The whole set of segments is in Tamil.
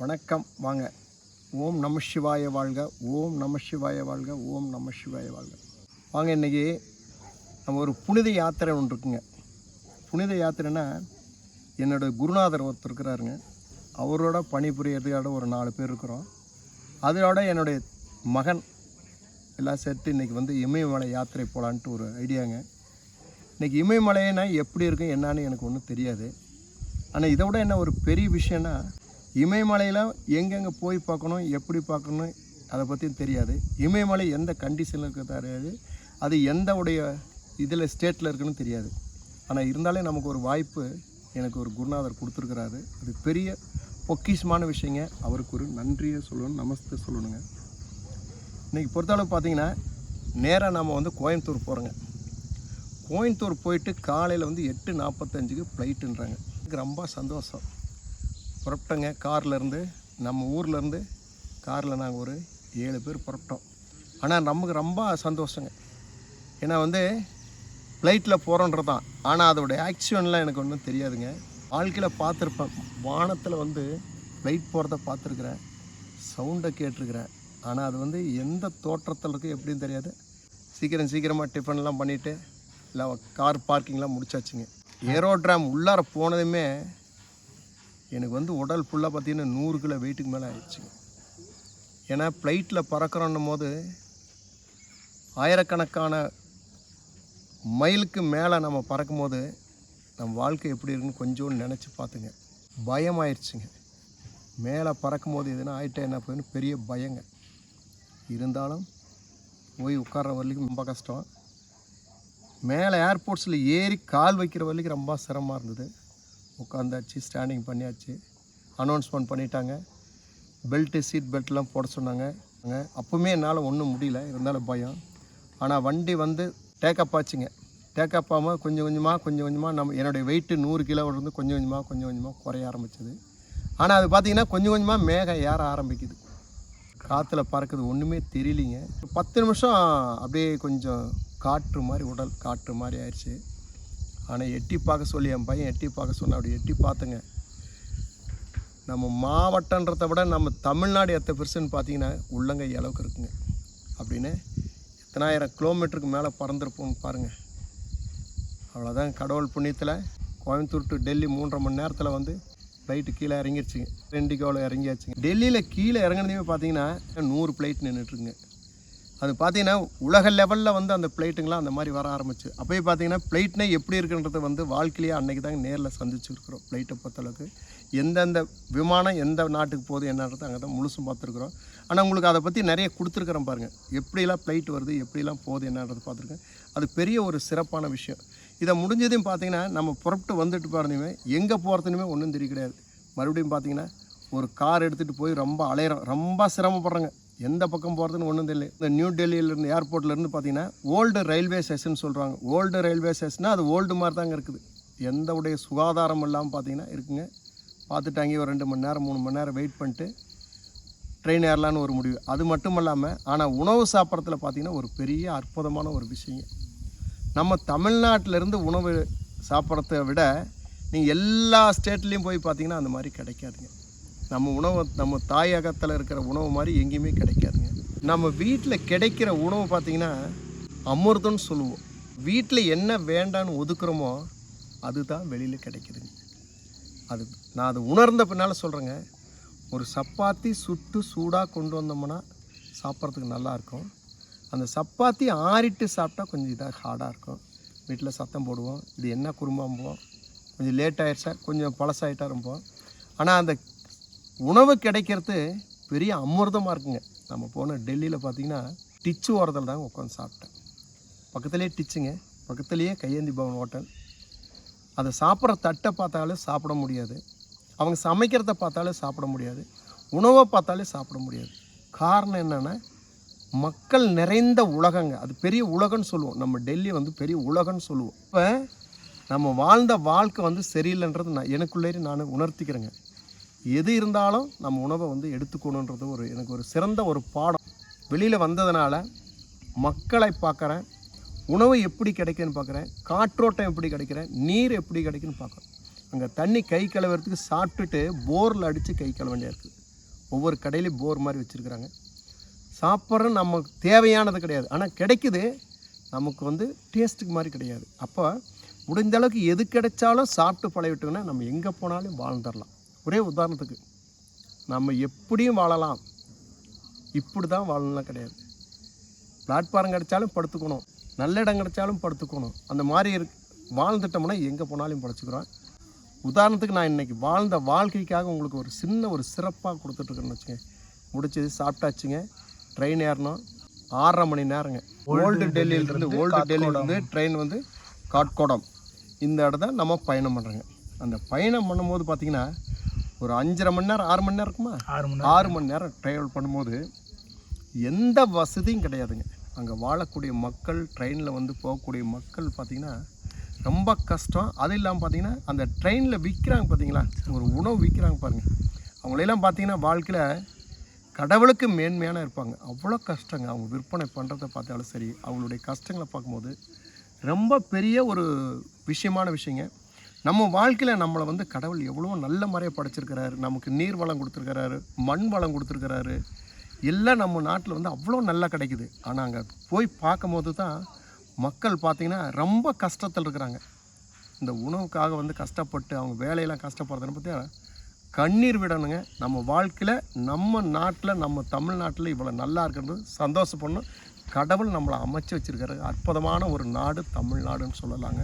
வணக்கம். வாங்க. ஓம் நம சிவாய வாழ்க. ஓம் நம சிவாய வாழ்க. ஓம் நம சிவாய வாழ்க. வாங்க இன்றைக்கி நம்ம ஒரு புனித யாத்திரை ஒன்று இருக்குங்க. புனித யாத்திரைனா என்னோடய குருநாதர் ஒருத்தர் இருக்கிறாருங்க. அவரோட பணிபுரியறதுக்காக ஒரு நாலு பேர் இருக்கிறோம். அதோட என்னுடைய மகன் எல்லாம் சேர்த்து இன்றைக்கி வந்து இமயமலை யாத்திரை போகலான்ட்டு ஒரு ஐடியாங்க. இன்றைக்கி இமயமலைன்னா எப்படி இருக்கும் என்னான்னு எனக்கு ஒன்றும் தெரியாது. ஆனால் இதை விட என்ன ஒரு பெரிய விஷயம்னா இமயமலையில் எங்கெங்கே போய் பார்க்கணும் எப்படி பார்க்கணும் அதை பற்றியும் தெரியாது. இமயமலை எந்த கண்டிஷனில் இருக்க தெரியாது. அது எந்த உடைய இதில் ஸ்டேட்டில் இருக்குன்னு தெரியாது. ஆனால் இருந்தாலே நமக்கு ஒரு வாய்ப்பு எனக்கு ஒரு குருநாதர் கொடுத்துருக்குறாரு. அது பெரிய பொக்கிஷமான விஷயங்க. அவருக்கு ஒரு நன்றியை சொல்லணும் நமஸ்தே சொல்லணுங்க. இன்றைக்கி பொறுத்தளவு பார்த்தீங்கன்னா நேராக நம்ம வந்து கோயம்புத்தூர் போகிறோங்க கோயம்புத்தூர் போயிட்டு காலையில் வந்து எட்டு நாற்பத்தஞ்சுக்கு ஃப்ளைட்டுன்றாங்க ரொம்ப சந்தோஷம். புறப்பட்டோங்க கார்லேருந்து நம்ம ஊர்லேருந்து காரில் நாங்கள் ஒரு ஏழு பேர் புறப்பட்டோம் ஆனால் நமக்கு ரொம்ப சந்தோஷங்க. ஏன்னா வந்து ஃப்ளைட்டில் போகிறோன்றது தான் ஆனால் அதோட ஆக்சிடென்ட்லாம் எனக்கு ஒன்றும் தெரியாதுங்க. வாழ்க்கையில் பார்த்துருப்பேன். வானத்தில் வந்து ஃப்ளைட் போகிறத பார்த்துருக்குறேன். சவுண்டை கேட்டிருக்கிறேன். ஆனால் அது வந்து எந்த தோற்றத்தில் இருக்குது எப்படின்னு தெரியாது. சீக்கிரம் சீக்கிரமாக டிஃபன்லாம் பண்ணிவிட்டு இல்லை கார் பார்க்கிங்லாம் முடிச்சாச்சுங்க. ஏரோட்ராம் உள்ளார போனதுமே எனக்கு வந்து உடல் ஃபுல்லாக பார்த்தீங்கன்னா நூறு கிலோ வெயிட்டுக்கு மேலே ஆயிடுச்சுங்க ஏன்னா ஃப்ளைட்டில் பறக்கிறோன்னும் போது ஆயிரக்கணக்கான மைலுக்கு மேலே நம்ம பறக்கும் போது நம்ம வாழ்க்கை எப்படி இருக்குன்னு கொஞ்சோன்னு நினச்சி பார்த்துங்க. பயமாயிருச்சுங்க. மேலே பறக்கும்போது எதுனா ஆகிட்டே என்ன போயின்னு பெரிய பயங்க. இருந்தாலும் போய் உட்கார்ற வரைக்கும் ரொம்ப கஷ்டம். மேலே ஏர்போர்ட்ஸில் ஏறி கால் வைக்கிற வரைக்கும் ரொம்ப சிரமமாக இருந்தது. உட்காந்தாச்சு ஸ்டாண்டிங் பண்ணியாச்சு. அனௌன்ஸ்மெண்ட் பண்ணிட்டாங்க. பெல்ட்டு சீட் பெல்ட்லாம் போட சொன்னாங்க. அப்போவுமே என்னால் ஒன்றும் முடியல இருந்தாலும் பயம். ஆனால் வண்டி வந்து டேக்கப் ஆச்சுங்க. டேக்கப் ஆகாமல் கொஞ்சம் கொஞ்சமாக கொஞ்சம் கொஞ்சமாக நம்ம என்னுடைய வெயிட்டு நூறு கிலோ இருந்து கொஞ்சம் கொஞ்சமாக கொஞ்சம் கொஞ்சமாக குறைய ஆரம்பிச்சது. ஆனால் அது பார்த்திங்கன்னா கொஞ்சம் கொஞ்சமாக மேகம் ஏற ஆரம்பிக்குது. காற்றுல பறக்குது ஒன்றுமே தெரியலிங்க. பத்து நிமிஷம் அப்படியே கொஞ்சம் காற்று மாதிரி உடல் காற்று மாதிரி ஆயிடுச்சு. ஆனால் எட்டி பார்க்க சொல்லி என் பையன் எட்டி பார்க்க சொன்ன அப்படி எட்டி பார்த்துங்க. நம்ம மாவட்டன்றதை விட நம்ம தமிழ்நாடு எத்தனை பெருசுன்னு பார்த்தீங்கன்னா உள்ளங்கை அளவுக்கு இருக்குங்க. அப்படின்னு எத்தனாயிரம் கிலோமீட்டருக்கு மேலே பறந்துருப்போம் பாருங்கள் அவ்வளோதான் கடவுள் புண்ணியத்தில் கோயம்புத்தூர் டு டெல்லி மூன்றரை மணி நேரத்தில் வந்து ஃப்ளைட்டு கீழே இறங்கிருச்சுங்க. ரெண்டு கிலோ இறங்கியாச்சுங்க. டெல்லியில் கீழே இறங்கினதையுமே பார்த்தீங்கன்னா நூறு ஃப்ளைட் நின்றுட்டுருங்க அது பார்த்தீங்கன்னா உலக லெவலில் வந்து அந்த ஃப்ளைட்டுங்களாம் அந்த மாதிரி வர ஆரம்பிச்சு. அப்போயே பார்த்தீங்கன்னா ஃப்ளைட்னா எப்படி இருக்குன்றத வந்து வாழ்க்கையிலேயே அன்றைக்கி தாங்க நேரில் சந்திச்சுருக்குறோம் ஃப்ளைட்டை பொறுத்தளவுக்கு. எந்தெந்த விமானம் எந்த நாட்டுக்கு போகுது என்னன்றது அங்கே தான் முழுசும் பார்த்துருக்குறோம் ஆனால் உங்களுக்கு அதை பற்றி நிறைய கொடுத்துருக்குறேன் பாருங்கள் எப்படிலாம் ஃப்ளைட் வருது எப்படிலாம் போகுது என்னன்றது பார்த்துருக்கேன் அது பெரிய ஒரு சிறப்பான விஷயம். இதை முடிஞ்சதையும் பார்த்தீங்கன்னா நம்ம புறப்பட்டு வந்துட்டு பாருந்துமே எங்கே போகிறதுனுமே ஒன்றும் தெரிய கிடையாது. மறுபடியும் பார்த்தீங்கன்னா ஒரு கார் எடுத்துகிட்டு போய் ரொம்ப அலையிறோம். ரொம்ப சிரமப்படுறோங்க. எந்த பக்கம் போகிறதுன்னு ஒன்றும் தெரியல. இந்த நியூ டெல்லியிலேருந்து ஏர்போர்ட்லேருந்து பார்த்தீங்கன்னா ஓல்டு ரயில்வே ஸ்டேஷன் சொல்கிறாங்க ஓல்டு ரயில்வே ஸ்டேஷனா அது ஓல்டு மாதிரி தாங்க இருக்குது. எந்த உடைய சுகாதாரம் இல்லாமல் பார்த்தீங்கன்னா இருக்குங்க. பார்த்துட்டு அங்கேயே ஒரு ரெண்டு மணி நேரம் மூணு மணி நேரம் வெயிட் பண்ணிட்டு ட்ரெயின் ஏறலான்னு ஒரு முடிவு. அது மட்டும் இல்லாமல் ஆனால் உணவு சாப்பிட்றதுல பார்த்தீங்கன்னா ஒரு பெரிய அற்புதமான ஒரு விஷயங்க. நம்ம தமிழ்நாட்டிலேருந்து உணவு சாப்பிட்றத விட நீங்கள் எல்லா ஸ்டேட்லேயும் போய் பார்த்தீங்கன்னா அந்த மாதிரி கிடைக்காதுங்க. நம்ம உணவு நம்ம தாயகத்தில் இருக்கிற உணவு மாதிரி எங்கேயுமே கிடைக்காதுங்க. நம்ம வீட்டில் கிடைக்கிற உணவு பார்த்திங்கன்னா அமிர்தம்னு சொல்லுவோம். வீட்டில் என்ன வேண்டான்னு ஒதுக்குறோமோ அதுதான் வெளியில் கிடைக்குதுங்க. அது நான் அது உணர்ந்த பின்னால் சொல்கிறேங்க ஒரு சப்பாத்தி சுட்டு சூடாக கொண்டு வந்தோம்னா சாப்பிட்றதுக்கு நல்லாயிருக்கும் அந்த சப்பாத்தி ஆறிட்டு சாப்பிட்டா கொஞ்சம் இதாக ஹார்டாக இருக்கும். வீட்டில் சத்தம் போடுவோம். இது என்ன குருமாம்போம் கொஞ்சம் லேட் ஆயிடுச்சா? கொஞ்சம் பழசாயிட்டா இருப்போம் ஆனால் அந்த உணவு கிடைக்கிறது பெரிய அமிர்தமாக இருக்குங்க. நம்ம போன டெல்லியில் பார்த்தீங்கன்னா டிச்சு ஓரத்தில் தாங்க உட்காந்து சாப்பிட்டேன். பக்கத்துலேயே டிச்சுங்க. பக்கத்துலேயே கையேந்தி பவன் ஹோட்டல். அதை சாப்பிட்ற தட்டை பார்த்தாலே சாப்பிட முடியாது. அவங்க சமைக்கிறத பார்த்தாலே சாப்பிட முடியாது. உணவை பார்த்தாலே சாப்பிட முடியாது. காரணம் என்னென்னா மக்கள் நிறைந்த உலகங்க. அது பெரிய உலகம்னு சொல்லுவோம். நம்ம டெல்லி வந்து பெரிய உலகம்னு சொல்லுவோம். இப்போ நம்ம வாழ்ந்த வாழ்க்கை வந்து சரியில்லைன்றது நான் எனக்குள்ளேயே நான் உணர்த்திக்கிறேங்க. எது இருந்தாலும் நம்ம உணவை வந்து எடுத்துக்கணுன்றது ஒரு எனக்கு ஒரு சிறந்த ஒரு பாடம். வெளியில் வந்ததுனால மக்களை பார்க்குறேன் உணவு எப்படி கிடைக்குன்னு பார்க்குறேன் காற்றோட்டம் எப்படி கிடைக்கிறேன் நீர் எப்படி கிடைக்குன்னு பார்க்குறேன். அங்கே தண்ணி கை கழுவுறதுக்கு சாப்பிட்டுட்டு போரில் அடித்து கை கழுவ வேண்டியா இருக்குது ஒவ்வொரு கடையிலையும் போர் மாதிரி வச்சுருக்குறாங்க. சாப்பிட்றது நமக்கு தேவையானது கிடையாது. ஆனால் கிடைக்குது நமக்கு வந்து டேஸ்ட்டுக்கு மாதிரி கிடையாது. அப்போ முடிந்த அளவுக்கு எது கிடைச்சாலும் சாப்பிட்டு பழகிட்டோன்னா நம்ம எங்கே போனாலும் வாழ்ந்துடலாம். ஒரே உதாரணத்துக்கு நம்ம எப்படியும் வாழலாம். இப்படி தான் வாழலாம் கிடையாது. பிளாட்ஃபாரம் கிடைச்சாலும் படுத்துக்கணும். நல்ல இடம் கிடைச்சாலும் படுத்துக்கணும். அந்த மாதிரி இருக்கு வாழ்ந்துட்டோம்னா எங்கே போனாலும் படைச்சிக்கிறோம். உதாரணத்துக்கு நான் இன்னைக்கு வாழ்ந்த வாழ்க்கைக்காக உங்களுக்கு ஒரு சின்ன ஒரு சிறப்பாக கொடுத்துட்ருக்கேன்னு வச்சுங்க முடிச்சது சாப்பிட்டாச்சுங்க. ட்ரெயின் ஏறணும். ஆறரை மணி நேரங்க. ஓல்டு டெல்லியிலேருந்து ஓல்டு டெல்லியிலேருந்து ட்ரெயின் வந்து காட்கோடம் இந்த இடத்த நம்ம பயணம் பண்ணுறோங்க அந்த பயணம் பண்ணும்போது பார்த்தீங்கன்னா ஒரு அஞ்சரை மணி நேரம் ஆறு மணி நேரம் இருக்குமா? ஆறு மணி ஆறு மணி நேரம் ட்ராவல் பண்ணும்போது எந்த வசதியும் கிடையாதுங்க. அங்கே வாழக்கூடிய மக்கள் ட்ரெயினில் வந்து போகக்கூடிய மக்கள் பார்த்திங்கன்னா ரொம்ப கஷ்டம். அது இல்லாமல் பார்த்தீங்கன்னா அந்த ட்ரெயினில் விற்கிறாங்க பார்த்தீங்களா ஒரு உணவு விற்கிறாங்க பாருங்கள் அவங்களெல்லாம் பார்த்தீங்கன்னா வாழ்க்கையில் கடவுளுக்கு மேன்மையான இருப்பாங்க. அவ்வளோ கஷ்டங்க. அவங்க விற்பனை பண்ணுறதை பார்த்தாலும் சரி அவங்களுடைய கஷ்டங்களை பார்க்கும்போது ரொம்ப பெரிய ஒரு விஷயமான விஷயங்க. நம்ம வாழ்க்கையில் நம்மளை வந்து கடவுள் எவ்வளோ நல்ல முறையை படைச்சிருக்கிறாரு. நமக்கு நீர் வளம் கொடுத்துருக்கிறாரு மண் வளம் கொடுத்துருக்கிறாரு. எல்லாம் நம்ம நாட்டில் வந்து அவ்வளோ நல்லா கிடைக்குது. ஆனால் அங்கே போய் பார்க்கும்போது தான் மக்கள் பார்த்திங்கன்னா ரொம்ப கஷ்டத்தில் இருக்கிறாங்க. இந்த உணவுக்காக வந்து கஷ்டப்பட்டு அவங்க வேலையெல்லாம் கஷ்டப்படுறதுன்னு பார்த்தா கண்ணீர் விடணுங்க. நம்ம வாழ்க்கையில் நம்ம நாட்டில் நம்ம தமிழ்நாட்டில் இவ்வளோ நல்லா இருக்கிறது சந்தோஷப்படணும். கடவுள் நம்மளை அமைச்சு வச்சிருக்காரு. அற்புதமான ஒரு நாடு தமிழ்நாடுன்னு சொல்லலாங்க.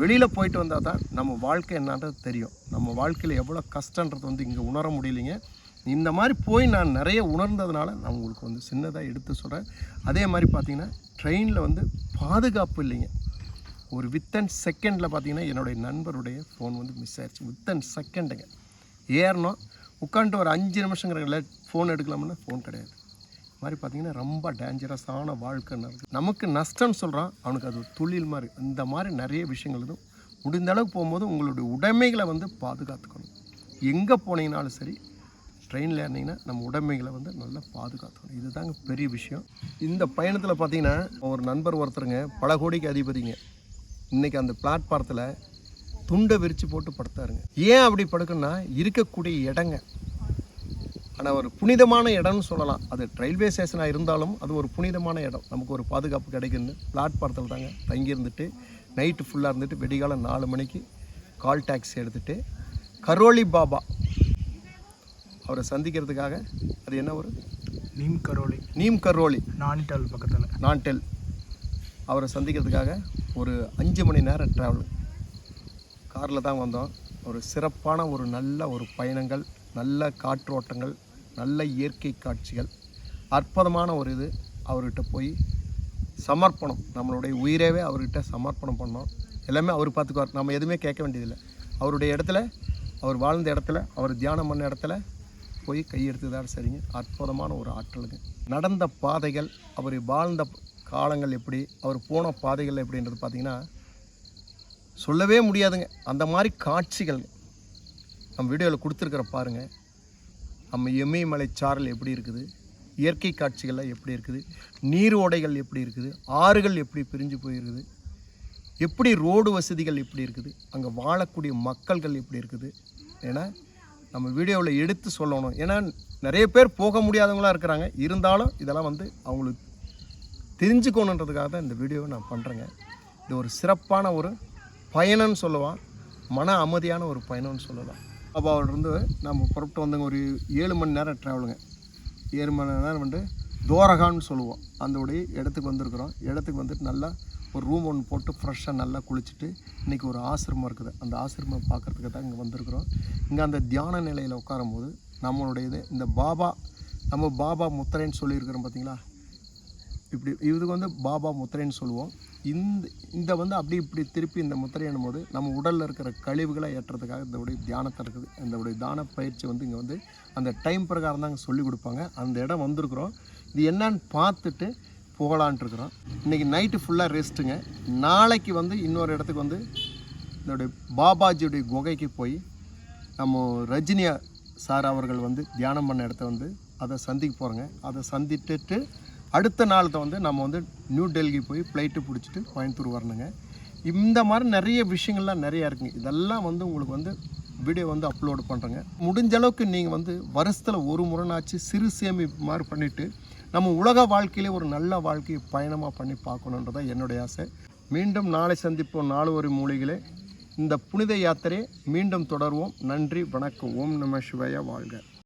வெளியில் போயிட்டு வந்தால் தான் நம்ம வாழ்க்கை என்னன்றது தெரியும். நம்ம வாழ்க்கையில் எவ்வளோ கஷ்டன்றது வந்து இங்கே உணர முடியலைங்க. இந்த மாதிரி போய் நான் நிறைய உணர்ந்ததுனால நான் உங்களுக்கு வந்து சின்னதாக எடுத்து சொல்கிறேன் அதே மாதிரி பார்த்தீங்கன்னா ட்ரெயினில் வந்து பாதுகாப்பு இல்லைங்க. ஒரு வித்தன் செகண்டில் பார்த்தீங்கன்னா என்னுடைய நண்பருடைய ஃபோன் வந்து மிஸ் ஆயிடுச்சு வித்தன் செகண்டுங்க ஏறணும். உட்காந்துட்டு ஒரு அஞ்சு நிமிஷங்கிற ஃபோன் எடுக்கலாம்னா ஃபோன் கிடையாது. மாதிரி பார்த்தீங்கன்னா ரொம்ப டேஞ்சரஸான வாழ்க்கை நடக்குது நமக்கு நஷ்டம்னு சொல்கிறான் அவனுக்கு அது ஒரு தொழில் மாதிரி. இந்த மாதிரி நிறைய விஷயங்கள் இதுவும் முடிந்த அளவுக்கு போகும்போது உங்களுடைய உடைமைகளை வந்து பாதுகாத்துக்கணும். எங்கே போனீங்கனாலும் சரி ட்ரெயினில் ஏறினீங்கன்னா நம்ம உடைமைகளை வந்து நல்லா பாதுகாத்துக்கணும். இதுதாங்க பெரிய விஷயம். இந்த பயணத்தில் பார்த்தீங்கன்னா ஒரு நண்பர் ஒருத்தருங்க பல கோடிக்கு அதிபதிங்க. இன்றைக்கி அந்த பிளாட்பாரத்தில் துண்டை விரித்து போட்டு படுத்தாருங்க. ஏன் அப்படி படுக்கணும்னா இருக்கக்கூடிய இடங்க. ஆனால் ஒரு புனிதமான இடம்னு சொல்லலாம். அது ரயில்வே ஸ்டேஷனாக இருந்தாலும் அது ஒரு புனிதமான இடம். நமக்கு ஒரு பாதுகாப்பு கிடைக்குன்னு பிளாட்பாரத்தில் தாங்க தங்கி இருந்துட்டு நைட்டு ஃபுல்லாக இருந்துட்டு வெடிகாலம் நாலு மணிக்கு கால் டாக்ஸி எடுத்துகிட்டு கரோலி பாபா அவரை சந்திக்கிறதுக்காக அது என்ன ஒரு நீம் கரோலி. நீம் கரோலி. நானிட்டால் பக்கத்தில். நான்டெல். அவரை சந்திக்கிறதுக்காக ஒரு அஞ்சு மணி நேரம் ட்ராவல் காரில் தான் வந்தோம். ஒரு சிறப்பான ஒரு நல்ல ஒரு பயணங்கள் நல்ல காற்றோட்டங்கள் நல்ல இயற்கை காட்சிகள் அற்புதமான ஒரு இது. அவர்கிட்ட போய் சமர்ப்பணம். நம்மளுடைய உயிரவே அவர்கிட்ட சமர்ப்பணம் பண்ணோம். எல்லாமே அவர் பார்த்துக்குவார் நம்ம எதுவுமே கேட்க வேண்டியதில்லை. அவருடைய இடத்துல அவர் வாழ்ந்த இடத்துல அவர் தியானம் பண்ண இடத்துல போய் கையெடுத்துதான் சரிங்க. அற்புதமான ஒரு ஆற்றலுங்க நடந்த பாதைகள் அவர் வாழ்ந்த காலங்கள் எப்படி அவர் போன பாதைகள் எப்படின்றது பார்த்திங்கன்னா சொல்லவே முடியாதுங்க. அந்த மாதிரி காட்சிகள் நம்ம வீடியோவில் கொடுத்துருக்குற பாருங்கள் நம்ம இமயமலை சாரல் எப்படி இருக்குது? இயற்கை காட்சிகள்லாம் எப்படி இருக்குது? நீர் ஓடைகள் எப்படி இருக்குது? ஆறுகள் எப்படி பிரிஞ்சு போயிருக்குது? எப்படி ரோடு வசதிகள் எப்படி இருக்குது? அங்கே வாழக்கூடிய மக்கள்கள் எப்படி இருக்குது? ஏன்னா நம்ம வீடியோவில் எடுத்து சொல்லணும். ஏன்னா நிறைய பேர் போக முடியாதவங்களாம் இருக்கிறாங்க. இருந்தாலும் இதெல்லாம் வந்து அவங்களுக்கு தெரிஞ்சுக்கணுன்றதுக்காக தான் இந்த வீடியோவை நான் பண்ணுறேங்க இது ஒரு சிறப்பான ஒரு பயணம்னு சொல்லுவான் மன அமைதியான ஒரு பயணம்னு சொல்லலாம். அப்போ அவர்கிட்ட நம்ம புறப்பட்டு வந்தவங்க ஒரு ஏழு மணி நேரம் ட்ராவலுங்க ஏழு மணி நேரம் வந்து தோரகான்னு சொல்லுவோம். அந்த உடைய இடத்துக்கு வந்திருக்கிறோம். இடத்துக்கு வந்துட்டு நல்லா ஒரு ரூம் ஒன்று போட்டு ஃப்ரெஷ்ஷாக நல்லா குளிச்சுட்டு இன்றைக்கி ஒரு ஆசிரமம் இருக்குது. அந்த ஆசிரமம் பார்க்குறதுக்கு தான் இங்கே வந்திருக்கிறோம். இங்கே அந்த தியான நிலையில் உட்காரும்போது நம்மளுடைய இது இந்த பாபா நம்ம பாபா முத்திரைன்னு சொல்லியிருக்கிறோம் பார்த்தீங்களா இப்படி இதுக்கு வந்து பாபா முத்திரைன்னு சொல்லுவோம். இந்த இந்த வந்து அப்படி இப்படி திருப்பி இந்த முத்திரையிடும் போது நம்ம உடலில் இருக்கிற கழிவுகளை ஏற்றுறதுக்காக இந்த உடைய தியானத்தை இருக்குது. இந்த உடைய தான பயிற்சி வந்து இங்கே வந்து அந்த டைம் பிரகாரம் தான் சொல்லி கொடுப்பாங்க. அந்த இடம் வந்திருக்கிறோம். இது என்னன்னு பார்த்துட்டு போகலான்ட்டு இருக்கிறோம். இன்றைக்கி நைட்டு ஃபுல்லாக ரெஸ்ட்டுங்க நாளைக்கு வந்து இன்னொரு இடத்துக்கு வந்து இதோடைய பாபாஜியுடைய குகைக்கு போய் நம்ம ரஜினியா சார் அவர்கள் வந்து தியானம் பண்ண இடத்த வந்து அதை சந்திக்க போகிறோங்க அதை சந்திட்டுட்டு அடுத்த நாளத்தை வந்து நம்ம வந்து நியூ டெல்லி போய் ஃப்ளைட்டு பிடிச்சிட்டு கோயம்புத்தூர் வரணுங்க. இந்த மாதிரி நிறைய விஷயங்கள்லாம் நிறையா இருக்குங்க. இதெல்லாம் வந்து உங்களுக்கு வந்து வீடியோ வந்து அப்லோடு பண்ணுறேங்க முடிஞ்ச அளவுக்கு நீங்கள் வந்து வருஷத்தில் ஒரு முறைனாச்சு சிறு சேமிப்பு மாதிரி பண்ணிவிட்டு நம்ம உலக வாழ்க்கையிலே ஒரு நல்ல வாழ்க்கையை பயணமாக பண்ணி பார்க்கணுன்றதான் என்னுடைய ஆசை. மீண்டும் நாளை சந்திப்போம். நாலு ஒரு மூலிகளே இந்த புனித யாத்திரையை மீண்டும் தொடர்வோம். நன்றி வணக்கம். ஓம் நம சிவய வாழ்க.